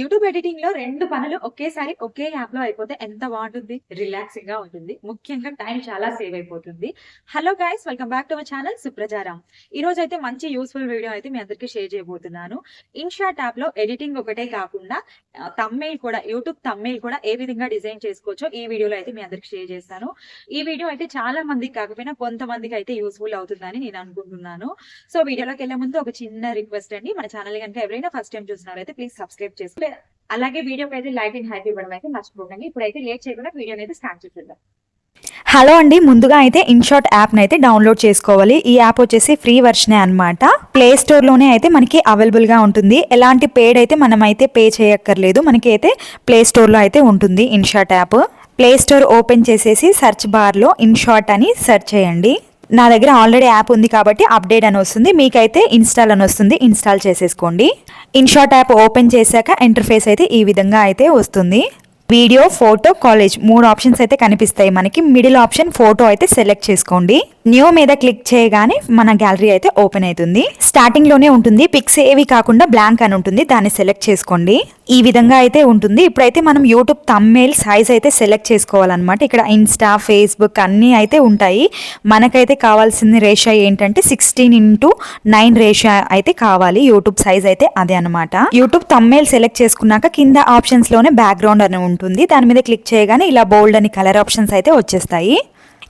YouTube ఎడిటింగ్లో రెండు పనులు ఒకేసారి ఒకే యాప్లో అయిపోతే ఎంత బాగుంటుంది? రిలాక్సింగ్గా ఉంటుంది. ముఖ్యంగా టైం చాలా సేవ్ అయిపోతుంది. Hello guys welcome back to my channel Suprajaram ఈ రోజు అయితే మంచి యూస్ఫుల్ వీడియో అయితే మీ అందరికి షేర్ చేయబోతున్నాను. ఇన్షాట్ యాప్లో ఎడిటింగ్ ఒకటే కాకుండా తమ్మేల్ కూడా యూట్యూబ్ తమ్మేల్ కూడా ఏ విధంగా డిజైన్ చేసుకోవచ్చో ఈ వీడియోలో అయితే మీ అందరికి షేర్ చేస్తాను. ఈ వీడియో అయితే చాలా మందికి కాకపోయినా కొంతమందికి అయితే యూస్ఫుల్ అవుతుందని నేను అనుకుంటున్నాను. సో వీడియోలోకి వెళ్ళే ముందు ఒక చిన్న రిక్వెస్ట్ అండి. మన ఛానల్ కనుక ఎవరైనా ఫస్ట్ టైం చూసినారైతే ప్లీజ్ సబ్స్క్రైబ్ చేసుకోండి అలాగే వీడియోకి అయితే లైక్ అండ్ హ్యాపీ ఇవ్వడం అయితే మర్చిపోకండి. ఇప్పుడైతే లేట్ చేయకుండా వీడియోని అయితే స్టార్ట్ చేద్దాం హలో అండి ముందుగా అయితే ఇన్షాట్ యాప్ని అయితే డౌన్లోడ్ చేసుకోవాలి. ఈ యాప్ వచ్చేసి ఫ్రీ వర్షనే అనమాట ప్లే స్టోర్లోనే అయితే మనకి అవైలబుల్గా ఉంటుంది. ఎలాంటి పేడ్ అయితే మనం అయితే పే చేయక్కర్లేదు. మనకి అయితే ప్లే స్టోర్లో అయితే ఉంటుంది InShot app. Play store open చేసేసి సెర్చ్ బార్లో ఇన్షాట్ అని సెర్చ్ చేయండి. నా దగ్గర ఆల్రెడీ యాప్ ఉంది కాబట్టి అప్డేట్ అని వస్తుంది. మీకైతే ఇన్స్టాల్ అని వస్తుంది. ఇన్స్టాల్ చేసేసుకోండి. ఇన్షాట్ యాప్ ఓపెన్ చేశాక ఇంటర్ఫేస్ అయితే ఈ విధంగా అయితే వస్తుంది. వీడియో ఫోటో కాలేజ్ మూడు ఆప్షన్స్ అయితే కనిపిస్తాయి మనకి. మిడిల్ ఆప్షన్ ఫోటో అయితే సెలెక్ట్ చేసుకోండి. న్యూ మీద క్లిక్ చేయగానే మన గ్యాలరీ అయితే ఓపెన్ అవుతుంది. స్టార్టింగ్లోనే ఉంటుంది. పిక్స్ ఏవి కాకుండా బ్లాంక్ అని ఉంటుంది. దాన్ని సెలెక్ట్ చేసుకోండి. ఈ విధంగా అయితే ఉంటుంది. ఇప్పుడైతే మనం యూట్యూబ్ తమ్మేల్ సైజ్ అయితే సెలెక్ట్ చేసుకోవాలన్నమాట. ఇక్కడ ఇన్స్టా ఫేస్బుక్ అన్నీ అయితే ఉంటాయి. మనకైతే కావాల్సిన రేషియా ఏంటంటే సిక్స్టీన్ ఇంటూ నైన్ రేషియా అయితే కావాలి. యూట్యూబ్ సైజ్ అయితే అదే అనమాట యూట్యూబ్ తమ్మేల్ సెలెక్ట్ చేసుకున్నాక కింద ఆప్షన్స్లోనే బ్యాక్గ్రౌండ్ అని ఉంటుంది. దాని మీద క్లిక్ చేయగానే ఇలా బోల్డ్ అని కలర్ ఆప్షన్స్ అయితే వచ్చేస్తాయి.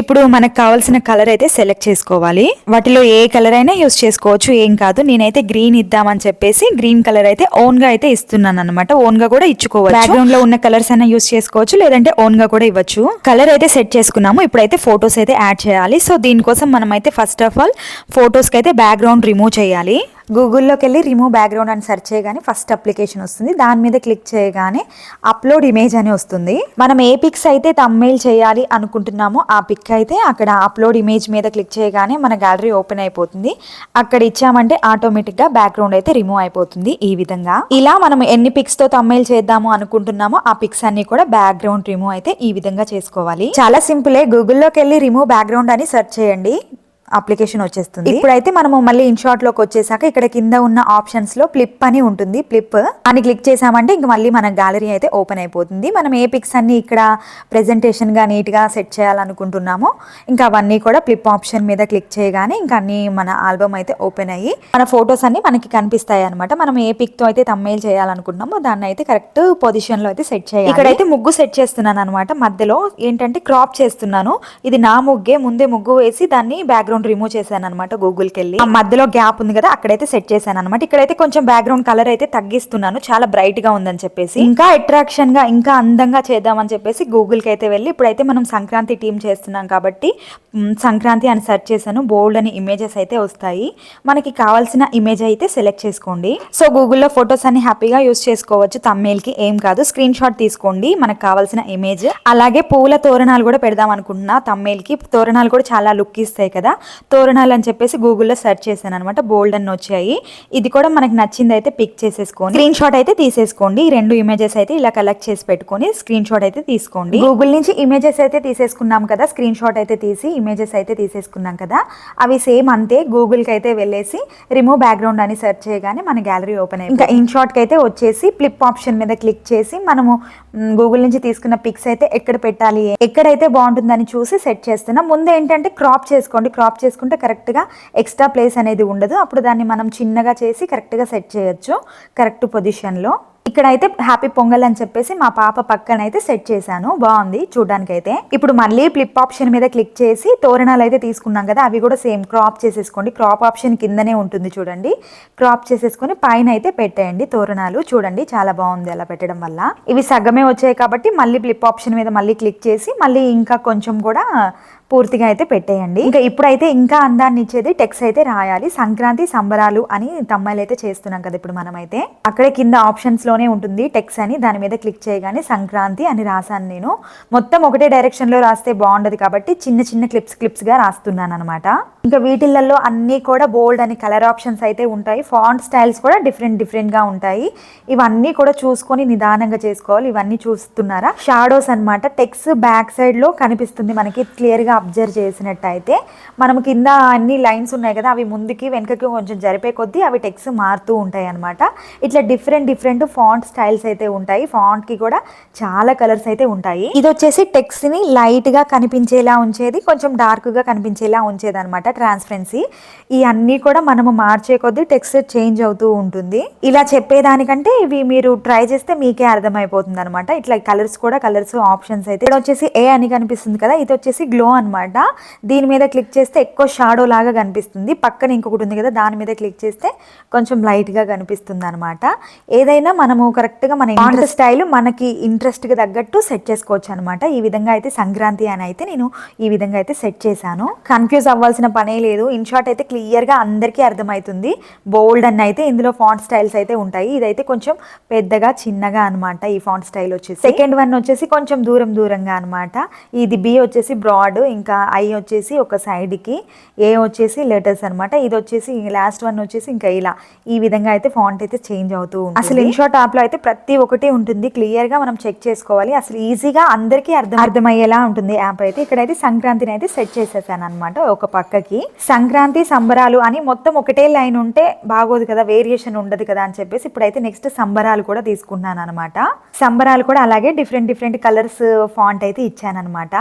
ఇప్పుడు మనకు కావాల్సిన కలర్ అయితే సెలెక్ట్ చేసుకోవాలి. వాటిలో ఏ కలర్ అయినా యూస్ చేసుకోవచ్చు. ఏం కాదు. నేనైతే గ్రీన్ ఇద్దామని చెప్పేసి గ్రీన్ కలర్ అయితే ఓన్గా అయితే ఇస్తున్నాను అనమాట ఓన్గా కూడా ఇచ్చుకోవచ్చు. బ్యాక్గ్రౌండ్లో ఉన్న కలర్స్ అయినా యూస్ చేసుకోవచ్చు. లేదంటే ఓన్గా కూడా ఇవ్వచ్చు. కలర్ అయితే సెట్ చేసుకున్నాము. ఇప్పుడైతే ఫొటోస్ అయితే యాడ్ చేయాలి. సో దీనికోసం మనం అయితే ఫస్ట్ ఆఫ్ ఆల్ ఫొటోస్కి అయితే బ్యాక్గ్రౌండ్ రిమూవ్ చేయాలి. గూగుల్లోకి వెళ్ళి రిమూవ్ బ్యాక్గ్రౌండ్ అని సెర్చ్ చేయగానే ఫస్ట్ అప్లికేషన్ వస్తుంది. దాని మీద క్లిక్ చేయగానే అప్లోడ్ ఇమేజ్ అని వస్తుంది. మనం ఏ పిక్స్ అయితే తమ్మెయిల్ చేయాలి అనుకుంటున్నామో ఆ పిక్ అయితే అక్కడ అప్లోడ్ ఇమేజ్ మీద క్లిక్ చేయగానే మన గ్యాలరీ ఓపెన్ అయిపోతుంది. అక్కడ ఇచ్చామంటే ఆటోమేటిక్గా బ్యాక్గ్రౌండ్ అయితే రిమూవ్ అయిపోతుంది ఈ విధంగా. ఇలా మనం ఎన్ని పిక్స్తో తమ్మెయిల్ చేద్దాము అనుకుంటున్నామో ఆ పిక్స్ అన్ని కూడా బ్యాక్గ్రౌండ్ రిమూవ్ అయితే ఈ విధంగా చేసుకోవాలి. చాలా సింపులే. గూగుల్లోకి వెళ్ళి రిమూవ్ బ్యాక్గ్రౌండ్ అని సెర్చ్ చేయండి. అప్లికేషన్ వచ్చేస్తుంది. ఇప్పుడైతే మనము మళ్ళీ ఇన్షాట్లోకి వచ్చేసాక ఇక్కడ కింద ఉన్న ఆప్షన్స్లో ప్లిప్ అని ఉంటుంది. ప్లిప్ అని క్లిక్ చేసామంటే ఇంక మళ్ళీ మన గ్యాలరీ అయితే ఓపెన్ అయిపోతుంది. మనం ఏ పిక్స్ అన్ని ఇక్కడ ప్రెజెంటేషన్గా నీట్గా సెట్ చేయాలనుకుంటున్నామో ఇంకా అవన్నీ కూడా ప్లిప్ ఆప్షన్ మీద క్లిక్ చేయగానే ఇంకా అన్ని మన ఆల్బమ్ అయితే ఓపెన్ అయ్యి మన ఫొటోస్ అన్ని మనకి కనిపిస్తాయి అనమాట మనం ఏ పిక్తో అయితే తమ్మేల్ చేయాలనుకుంటున్నామో దాన్ని అయితే కరెక్ట్ పొజిషన్లో అయితే సెట్ చేయాలి. ఇక్కడైతే ముగ్గు సెట్ చేస్తున్నాను అనమాట మధ్యలో ఏంటంటే క్రాప్ చేస్తున్నాను. ఇది నా ముగ్గే ముందే ముగ్గు వేసి దాన్ని బ్యాక్గ్రౌండ్ రిమూవ్ చేశాను అనమాట గూగుల్కి వెళ్ళి ఆ మధ్యలో గ్యాప్ ఉంది కదా అక్కడైతే సెట్ చేశాను అనమాట ఇక్కడైతే కొంచెం బ్యాక్గ్రౌండ్ కలర్ అయితే తగ్గిస్తున్నాను. చాలా బ్రైట్గా ఉందని చెప్పేసి. ఇంకా అట్రాక్షన్గా ఇంకా అందంగా చేద్దామని చెప్పేసి గూగుల్కి అయితే వెళ్ళి ఇప్పుడైతే మనం సంక్రాంతి టీం చేస్తున్నాం కాబట్టి సంక్రాంతి అని సెర్చ్ చేశాను. బోల్డ్ అని ఇమేజెస్ అయితే వస్తాయి. మనకి కావాల్సిన ఇమేజ్ అయితే సెలెక్ట్ చేసుకోండి. సో గూగుల్లో ఫొటోస్ అన్ని హ్యాపీగా యూస్ చేసుకోవచ్చు. తమ్మేల్కి ఏం కాదు. స్క్రీన్ షాట్ తీసుకోండి. మనకు కావాల్సిన ఇమేజ్ అలాగే పూల తోరణాలు కూడా పెడదాం అనుకుంటున్నా. తమ్మేల్కి తోరణాలు కూడా చాలా లుక్ ఇస్తాయి కదా. తోరణాలు అని చెప్పేసి గూగుల్లో సెర్చ్ చేశాను అనమాట బోల్డ్ అని వచ్చాయి. ఇది కూడా మనకి నచ్చింది అయితే పిక్ చేసేసుకోండి. స్క్రీన్ షాట్ అయితే తీసేసుకోండి. ఈ రెండు ఇమేజెస్ అయితే ఇలా కలెక్ట్ చేసి పెట్టుకొని స్క్రీన్ షాట్ అయితే తీసుకోండి. గూగుల్ నుంచి ఇమేజెస్ అయితే తీసేసుకున్నాం కదా స్క్రీన్ షాట్ అయితే తీసి ఇమేజెస్ అయితే తీసేసుకున్నాం కదా అవి సేమ్ అంతే. గూగుల్కి అయితే వెళ్ళేసి రిమూవ్ బ్యాక్గ్రౌండ్ అని సెర్చ్ చేయగానే మన గ్యాలరీ ఓపెన్ అయ్యి ఇంకా ఇన్ షాట్ అయితే వచ్చేసి ఫ్లిప్ ఆప్షన్ మీద క్లిక్ చేసి మనము గూగుల్ నుంచి తీసుకున్న పిక్స్ అయితే ఎక్కడ పెట్టాలి ఎక్కడైతే బాగుంటుందని చూసి సెట్ చేస్తున్నాం. ముందు ఏంటంటే క్రాప్ చేసుకోండి. క్రాప్ చేసుకుంటే కరెక్ట్గా ఎక్స్ట్రా ప్లేస్ అనేది ఉండదు. అప్పుడు దాన్ని మనం చిన్నగా చేసి కరెక్ట్గా సెట్ చేయొచ్చు కరెక్ట్ పొజిషన్లో. ఇక్కడ అయితే హ్యాపీ పొంగల్ అని చెప్పేసి మా పాప పక్కన అయితే సెట్ చేశాను. బాగుంది చూడడానికి అయితే ఇప్పుడు మళ్ళీ ఫ్లిప్ ఆప్షన్ మీద క్లిక్ చేసి తోరణాలు అయితే తీసుకున్నాం కదా అవి కూడా సేమ్ క్రాప్ చేసేసుకోండి. క్రాప్ ఆప్షన్ కిందనే ఉంటుంది చూడండి. క్రాప్ చేసేసుకొని పైన అయితే పెట్టేయండి తోరణాలు. చూడండి చాలా బాగుంది అలా పెట్టడం వల్ల. ఇవి సగమే వచ్చాయి కాబట్టి మళ్ళీ ఫ్లిప్ ఆప్షన్ మీద మళ్ళీ క్లిక్ చేసి మళ్ళీ ఇంకా కొంచెం కూడా పూర్తిగా అయితే పెట్టేయండి. ఇంకా ఇప్పుడైతే ఇంకా అందాన్ని ఇచ్చేది టెక్స్ అయితే రాయాలి. సంక్రాంతి సంబరాలు అని తమ్మాయిలు అయితే చేస్తున్నాం కదా ఇప్పుడు మనమైతే. అక్కడే కింద ఆప్షన్స్లోనే ఉంటుంది టెక్స్ అని. దాని మీద క్లిక్ చేయగానే సంక్రాంతి అని రాశాను నేను. మొత్తం ఒకటే డైరెక్షన్లో రాస్తే బాగుండదు కాబట్టి చిన్న చిన్న క్లిప్స్ క్లిప్స్గా రాస్తున్నాను అనమాట ఇంకా వీటిలలో అన్నీ కూడా బోల్డ్ అని కలర్ ఆప్షన్స్ అయితే ఉంటాయి. ఫాంట్ స్టైల్స్ కూడా డిఫరెంట్ డిఫరెంట్గా ఉంటాయి. ఇవన్నీ కూడా చూసుకొని నిదానంగా చేసుకోవాలి. ఇవన్నీ చూస్తున్నారా? షాడోస్ అన్నమాట. టెక్స్ బ్యాక్ సైడ్లో కనిపిస్తుంది మనకి. క్లియర్గా అబ్జర్వ్ చేసినట్టయితే మనం కింద అన్ని లైన్స్ ఉన్నాయి కదా అవి ముందుకి వెనకకి కొంచెం జరిపే కొద్దీ అవి టెక్స్ట్ మారుతూ ఉంటాయి అనమాట ఇట్లా డిఫరెంట్ డిఫరెంట్ ఫాంట్ స్టైల్స్ అయితే ఉంటాయి. ఫాంట్కి కూడా చాలా కలర్స్ అయితే ఉంటాయి. ఇది వచ్చేసి టెక్స్ట్ని లైట్గా కనిపించేలా ఉంచేది కొంచెం డార్క్గా కనిపించేలా ఉంచేది అనమాట ట్రాన్స్పరెన్సీ ఈ అన్ని కూడా మనము మార్చే కొద్దీ టెక్స్ట్ చేంజ్ అవుతూ ఉంటుంది. ఇలా చెప్పేదానికంటే ఇవి మీరు ట్రై చేస్తే మీకే అర్థమైపోతుంది అనమాట ఇట్లా కలర్స్ కూడా కలర్స్ ఆప్షన్స్ అయితే. ఇక్కడ వచ్చేసి ఏ అని కనిపిస్తుంది కదా ఇది వచ్చేసి గ్లో అని అన్నమాట. దీని మీద క్లిక్ చేస్తే ఎక్కువ షాడో లాగా కనిపిస్తుంది. పక్కన ఇంకొకటి ఉంది కదా దాని మీద క్లిక్ చేస్తే కొంచెం లైట్గా కనిపిస్తుంది అనమాట ఏదైనా మనము కరెక్ట్గా మన ఇంట్రెస్ట్ స్టైల్ మనకి ఇంట్రెస్ట్కి తగ్గట్టు సెట్ చేసుకోవచ్చు అనమాట ఈ విధంగా అయితే సంక్రాంతి అని అయితే నేను ఈ విధంగా అయితే సెట్ చేశాను. కన్ఫ్యూజ్ అవ్వాల్సిన పనే లేదు. ఇన్ షార్ట్ అయితే క్లియర్గా అందరికీ అర్థమవుతుంది బోల్డ్ అని అయితే ఇందులో ఫాంట్ స్టైల్స్ అయితే ఉంటాయి. ఇదైతే కొంచెం పెద్దగా చిన్నగా అన్నమాట ఈ ఫాంట్ స్టైల్ వచ్చేసి. సెకండ్ వన్ వచ్చేసి కొంచెం దూరం దూరంగా అన్నమాట. ఇది బి వచ్చేసి బ్రాడ్ ఇంకా ఐ వచ్చేసి ఒక సైడ్కి కి ఏ వచ్చేసి లెటర్స్ అన్నమాట. ఇది వచ్చేసి లాస్ట్ వన్ వచ్చేసి ఇంకా ఇలా. ఈ విధంగా అయితే ఫాంట్ అయితే చేంజ్ అవుతూ ఉంటుంది. అసలు ఇన్షాట్ షార్ట్ యాప్లో అయితే ప్రతి ఒక్కటి ఉంటుంది. క్లియర్గా మనం చెక్ చేసుకోవాలి. అసలు ఈజీగా అందరికీ అర్థం అర్థమయ్యేలా ఉంటుంది యాప్ అయితే. ఇక్కడైతే సంక్రాంతిని అయితే సెట్ చేసేసాను అనమాట ఒక పక్కకి. సంక్రాంతి సంబరాలు అని మొత్తం ఒకటే లైన్ ఉంటే బాగోదు కదా వేరియేషన్ ఉండదు కదా అని చెప్పేసి ఇప్పుడైతే నెక్స్ట్ సంబరాలు కూడా తీసుకున్నాను అనమాట సంబరాలు కూడా అలాగే డిఫరెంట్ డిఫరెంట్ కలర్స్ ఫాంట్ అయితే ఇచ్చాను అనమాట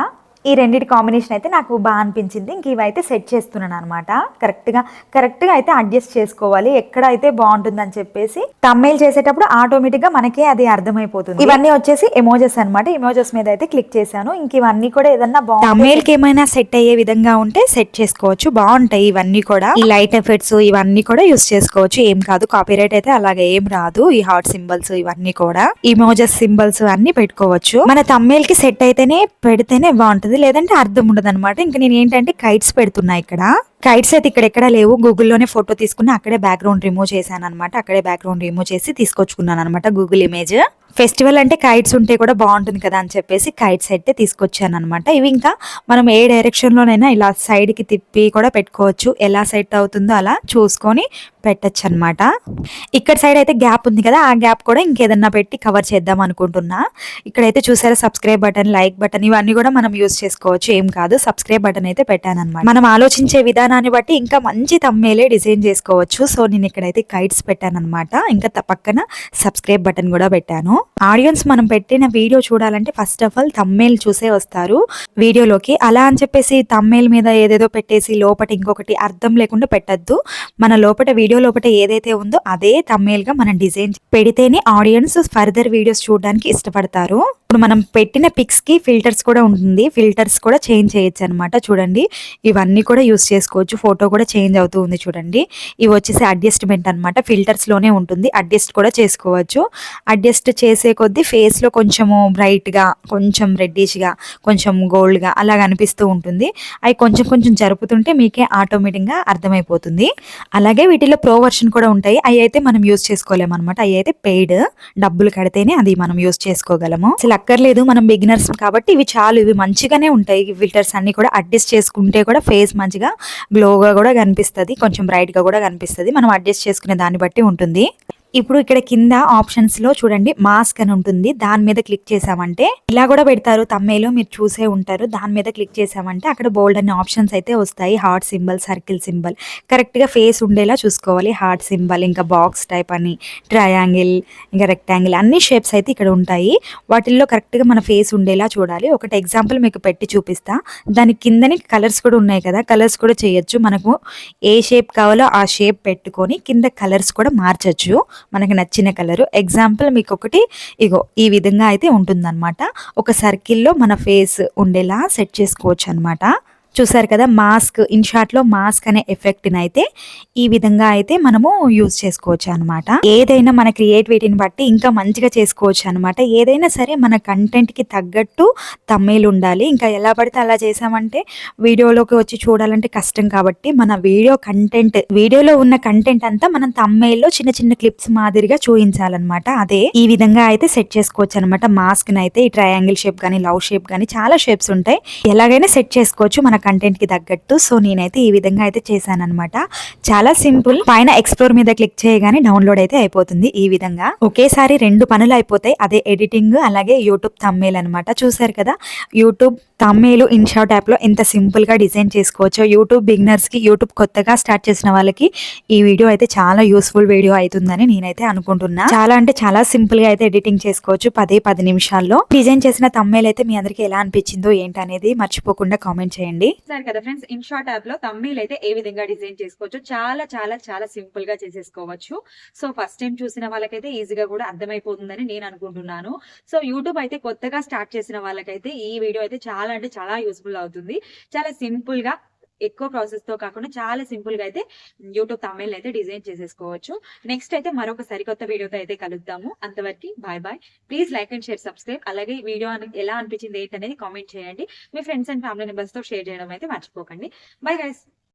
ఈ రెండింటి కాంబినేషన్ అయితే నాకు బాగా అనిపించింది. ఇంక ఇవైతే సెట్ చేస్తున్నాను అనమాట కరెక్ట్గా కరెక్ట్గా అయితే అడ్జస్ట్ చేసుకోవాలి. ఎక్కడ అయితే బాగుంటుందని చెప్పేసి తమ్మేల్ చేసేటప్పుడు ఆటోమేటిక్గా మనకే అది అర్థమైపోతుంది. ఇవన్నీ వచ్చేసి ఎమోజెస్ అన్నమాట. ఎమోజెస్ మీద అయితే క్లిక్ చేశాను. ఇంక ఇవన్నీ కూడా ఏదన్నా బాగుంది కి ఏమైనా సెట్ అయ్యే విధంగా ఉంటే సెట్ చేసుకోవచ్చు. బాగుంటాయి ఇవన్నీ కూడా. ఈ లైట్ ఎఫెక్ట్స్ ఇవన్నీ కూడా యూస్ చేసుకోవచ్చు. ఏం కాదు కాపీరైట్ అయితే అలాగే ఏం రాదు. ఈ హార్ట్ సింబల్స్ ఇవన్నీ కూడా. ఇమోజెస్ సింబల్స్ అన్ని పెట్టుకోవచ్చు. మన తమిళ్కి సెట్ అయితేనే పెడితేనే బాగుంటది. లేదంటే అర్థం ఉండదు అనమాట ఇంకా నేను ఏంటంటే కైట్స్ పెడుతున్నా ఇక్కడ. కైట్స్ అయితే ఇక్కడెక్కడ లేవు. గూగుల్లోనే ఫోటో తీసుకుని అక్కడే బ్యాక్గ్రౌండ్ రిమూవ్ చేశాను అనమాట అక్కడే బ్యాక్గ్రౌండ్ రిమూవ్ చేసి తీసుకొచ్చుకున్నాను అనమాట గూగుల్ ఇమేజ్. ఫెస్టివల్ అంటే కైట్స్ ఉంటే కూడా బాగుంటుంది కదా అని చెప్పేసి కైట్స్ అయితే తీసుకొచ్చాను అనమాట ఇవి ఇంకా మనం ఏ డైరెక్షన్ లోనైనా ఇలా సైడ్కి తిప్పి కూడా పెట్టుకోవచ్చు. ఎలా సెట్ అవుతుందో అలా చూసుకొని పెట్టచ్చు అనమాట ఇక్కడ సైడ్ అయితే గ్యాప్ ఉంది కదా ఆ గ్యాప్ కూడా ఇంకేదన్నా పెట్టి కవర్ చేద్దాం అనుకుంటున్నా. ఇక్కడైతే చూసారా సబ్స్క్రైబ్ బటన్ లైక్ బటన్ ఇవన్నీ కూడా మనం యూస్ చేసుకోవచ్చు. ఏం కాదు సబ్స్క్రైబ్ బటన్ అయితే పెట్టాను అనమాట మనం ఆలోచించే విధానాన్ని బట్టి ఇంకా మంచి తమ్మేలే డిజైన్ చేసుకోవచ్చు. సో నేను ఇక్కడైతే కైట్స్ పెట్టాను అనమాట ఇంకా పక్కన సబ్స్క్రైబ్ బటన్ కూడా పెట్టాను. ఆడియన్స్ మనం పెట్టిన వీడియో చూడాలంటే ఫస్ట్ ఆఫ్ ఆల్ తమ్మేలు చూసే వస్తారు. వీడియోలోకి అలా అని చెప్పేసి తమ్మేల్ మీద ఏదేదో పెట్టేసి లోపట ఇంకొకటి అర్థం లేకుండా పెట్టద్దు. మన లోపట వీడియో లోపట ఏదైతే ఉందో అదే తమ్మేల్గా మనం డిజైన్ పెడితేనే ఆడియన్స్ ఫర్దర్ వీడియోస్ చూడడానికి ఇష్టపడతారు. ఇప్పుడు మనం పెట్టిన పిక్స్కి ఫిల్టర్స్ కూడా ఉంటుంది. ఫిల్టర్స్ కూడా చేంజ్ చేయొచ్చు అనమాట చూడండి. ఇవన్నీ కూడా యూస్ చేసుకోవచ్చు. ఫోటో కూడా చేంజ్ అవుతూ ఉంది చూడండి. ఇవి వచ్చేసి అడ్జస్ట్మెంట్ అనమాట ఫిల్టర్స్లోనే ఉంటుంది. అడ్జస్ట్ కూడా చేసుకోవచ్చు. అడ్జస్ట్ చేసే కొద్దీ ఫేస్లో కొంచెము బ్రైట్గా కొంచెం రెడ్డిష్గా కొంచెం గోల్డ్గా అలా కనిపిస్తూ ఉంటుంది. అవి కొంచెం కొంచెం జరుపుతుంటే మీకే ఆటోమేటిక్గా అర్థమైపోతుంది. అలాగే వీటిలో ప్రో వర్షన్ కూడా ఉంటాయి. అవి అయితే మనం యూస్ చేసుకోలేము అనమాట అవి అయితే పెయిడ్ డబ్బులు కడితేనే అది మనం యూస్ చేసుకోగలము. అసలు అక్కర్లేదు మనం బిగినర్స్ కాబట్టి ఇవి చాలు. ఇవి మంచిగానే ఉంటాయి. ఫిల్టర్స్ అన్ని కూడా అడ్జస్ట్ చేసుకుంటే కూడా ఫేస్ మంచిగా గ్లోగా కూడా కనిపిస్తుంది. కొంచెం బ్రైట్గా కూడా కనిపిస్తుంది. మనం అడ్జస్ట్ చేసుకునే దాన్ని బట్టి ఉంటుంది. ఇప్పుడు ఇక్కడ కింద ఆప్షన్స్లో చూడండి మాస్క్ అని ఉంటుంది. దాని మీద క్లిక్ చేసామంటే ఇలా కూడా పెడతారు. తమ్మేలో మీరు చూసే ఉంటారు. దాని మీద క్లిక్ చేసామంటే అక్కడ బోల్డ్ అనే ఆప్షన్స్ అయితే వస్తాయి. హార్ట్ సింబల్ సర్కిల్ సింబల్ కరెక్ట్గా ఫేస్ ఉండేలా చూసుకోవాలి. హార్ట్ సింబల్ ఇంకా బాక్స్ టైప్ అని ట్రయాంగిల్ ఇంకా రెక్టాంగిల్ అన్ని షేప్స్ అయితే ఇక్కడ ఉంటాయి. వాటిల్లో కరెక్ట్గా మన ఫేస్ ఉండేలా చూడాలి. ఒకటి ఎగ్జాంపుల్ మీకు పెట్టి చూపిస్తా. దాని కిందని కలర్స్ కూడా ఉన్నాయి కదా. కలర్స్ కూడా చేయొచ్చు. మనకు ఏ షేప్ కావాలో ఆ షేప్ పెట్టుకొని కింద కలర్స్ కూడా మార్చొచ్చు. మనకి నచ్చిన కలరు. ఎగ్జాంపుల్ మీకు ఒకటి ఇగో ఈ విధంగా అయితే ఉంటుందన్నమాట. ఒక సర్కిల్లో మన ఫేస్ ఉండేలా సెట్ చేసుకోవచ్చు అన్నమాట చూసారు కదా మాస్క్ ఇన్ షార్ట్లో మాస్క్ అనే ఎఫెక్ట్ అయితే ఈ విధంగా అయితే మనము యూజ్ చేసుకోవచ్చు అనమాట ఏదైనా మన క్రియేటివిటీని బట్టి ఇంకా మంచిగా చేసుకోవచ్చు అనమాట ఏదైనా సరే మన కంటెంట్కి తగ్గట్టు తమ్మేలు ఉండాలి. ఇంకా ఎలా పడితే అలా చేసామంటే వీడియోలోకి వచ్చి చూడాలంటే కష్టం కాబట్టి మన వీడియో కంటెంట్ వీడియోలో ఉన్న కంటెంట్ అంతా మనం తమ్మేల్లో చిన్న చిన్న క్లిప్స్ మాదిరిగా చూపించాలన్నమాట అదే ఈ విధంగా అయితే సెట్ చేసుకోవచ్చు అనమాట మాస్క్ అయితే ఈ ట్రయాంగిల్ షేప్ కానీ లవ్ షేప్ కానీ చాలా షేప్స్ ఉంటాయి. ఎలాగైనా సెట్ చేసుకోవచ్చు. మన కంటెంట్కి తగ్గట్టు. సో నేనైతే ఈ విధంగా అయితే చేశాను అనమాట చాలా సింపుల్. పైన ఎక్స్ప్లోర్ మీద క్లిక్ చేయగానే డౌన్లోడ్ అయితే అయిపోతుంది ఈ విధంగా. ఒకేసారి రెండు పనులు అయిపోతాయి. అదే ఎడిటింగ్ అలాగే యూట్యూబ్ తమ్మేల్ అనమాట చూసారు కదా? యూట్యూబ్ తమ్మేలు ఇన్షాట్ యాప్లో ఎంత సింపుల్గా డిజైన్ చేసుకోవచ్చో. యూట్యూబ్ బిగినర్స్కి యూట్యూబ్ కొత్తగా స్టార్ట్ చేసిన వాళ్ళకి ఈ వీడియో అయితే చాలా యూస్ఫుల్ వీడియో అవుతుందని నేనైతే అనుకుంటున్నా. చాలా అంటే చాలా సింపుల్గా అయితే ఎడిటింగ్ చేసుకోవచ్చు పదే పది నిమిషాల్లో. డిజైన్ చేసిన తమ్మేల్ అయితే మీ అందరికి ఎలా అనిపించిందో ఏంటనేది మర్చిపోకుండా కామెంట్ చేయండి. చూసారు కదా ఫ్రెండ్స్ ఇన్ షార్ట్ యాప్లో తమ్మిల్ అయితే ఏ విధంగా డిజైన్ చేసుకోవచ్చు చాలా చాలా చాలా సింపుల్గా చేసేసుకోవచ్చు. సో ఫస్ట్ టైం చూసిన వాళ్ళకైతే ఈజీగా కూడా అర్థమైపోతుందని నేను అనుకుంటున్నాను. సో యూట్యూబ్ అయితే కొత్తగా స్టార్ట్ చేసిన వాళ్ళకైతే ఈ వీడియో అయితే చాలా అంటే చాలా యూస్ఫుల్ అవుతుంది. చాలా సింపుల్గా ఎక్కువ ప్రాసెస్తో కాకుండా చాలా సింపుల్గా అయితే యూట్యూబ్ తమిళ్ అయితే డిజైన్ చేసేసుకోవచ్చు. నెక్స్ట్ అయితే మరొక సరికొత్త వీడియోతో అయితే కలుద్దాము. అంతవరకు bye bye please like and share subscribe అలాగే వీడియో ఎలా అనిపించింది ఏంటనేది కామెంట్ చేయండి. మీ ఫ్రెండ్స్ అండ్ ఫ్యామిలీ మెంబర్స్తో షేర్ చేయడం అయితే మర్చిపోకండి. Bye guys